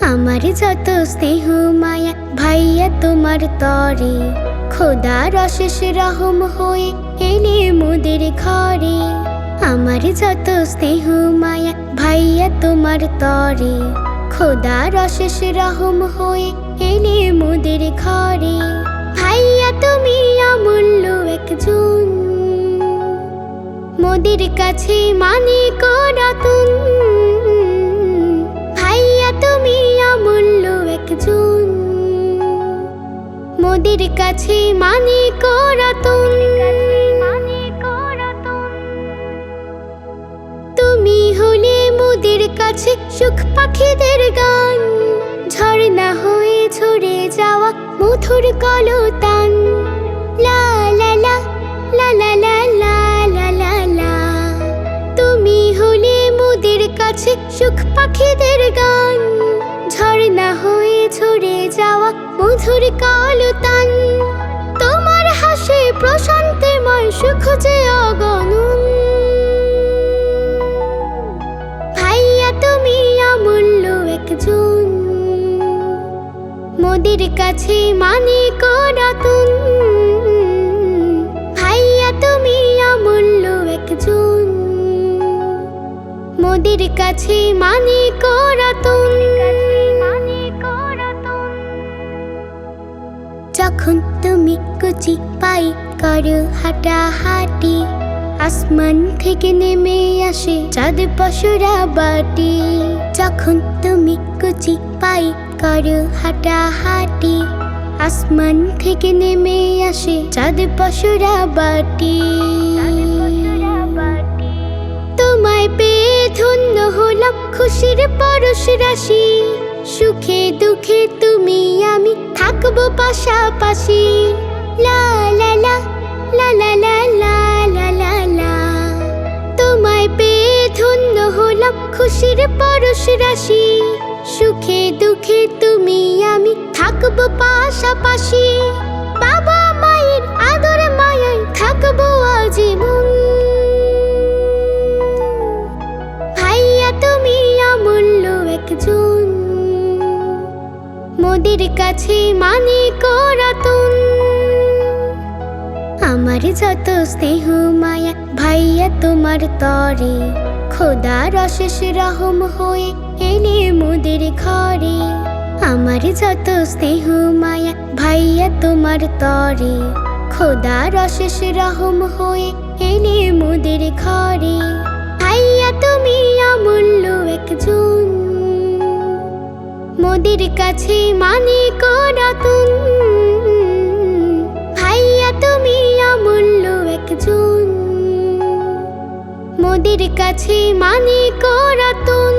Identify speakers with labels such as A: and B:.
A: আমার যত স্নেহ মায়া, ভাইয়া তোমার তরে। খোদার অশেষ রহম হয়ে এলে মোদের ঘরে। আমার যত স্নেহ মায়া, ভাইয়া তোমার তরে। খোদার অশেষ রহম হয়ে এলে মোদের ঘরে। ভাইয়া তুমি অমূল্য একজন। মোদের কাছে মানে রতন একজন। মোদের কাছে মানে রতন তুমি। হলে মোদের কাছে সুখ পাখিদের গান। ঝর্ণা হয়ে ঝরে যাওয়া মধুর কলতান। লা। তুমি হলে মোদের কাছে সুখ ঝরে যাওয়া মধুর কলতান। তোমার হাসি প্রশান্তিময় সুখ যে অগণন। ভাইয়া, তুমি অমূল্য একজন। মোদের কাছে মানে রতন ভাইয়া, তুমি অমূল্য একজন। মোদের কাছে মানে রতন কুচি পাই, করো হাঁটাহাঁটি আসমান থেকে নেমে আসে চাঁদ পশুরা বাটি। যখন তুমি কুচি পাই, করো হাঁটাহাঁটি আসমান থেকে নেমে আসে চাঁদ পশুরা বাটি। তোমায় পেয়ে ধন্য হলাম খুশির পরশ রাশি। সুখে দুঃখে তুমি, আমি থাকব পাশাপাশি। লা লা লা লা লা লা লা লা লা লা। তোমায় খুশির পরশ রাশি। সুখে দুঃখে তুমি, আমি থাকব পাশাপাশি। বাবা মায়ের আদর মায়ায় থাকব আজীবন। ভাইয়া তুমি অমূল্য একজন। মোদের কাছে মানে রতন। আমার যত স্নেহ মায়া, ভাইয়া তোমার তরে। খোদার অশেষ রহম হয়ে এলে মোদের ঘরে। আমার যত স্নেহ মায়া, ভাইয়া তোমার তরে। খোদার অশেষ রহম হয়ে এলে মোদের ঘরে। ভাইয়া তুমি অমূল্য একজন। মোদের কাছে মানে রতন তোদের কাছে মানে করাতুন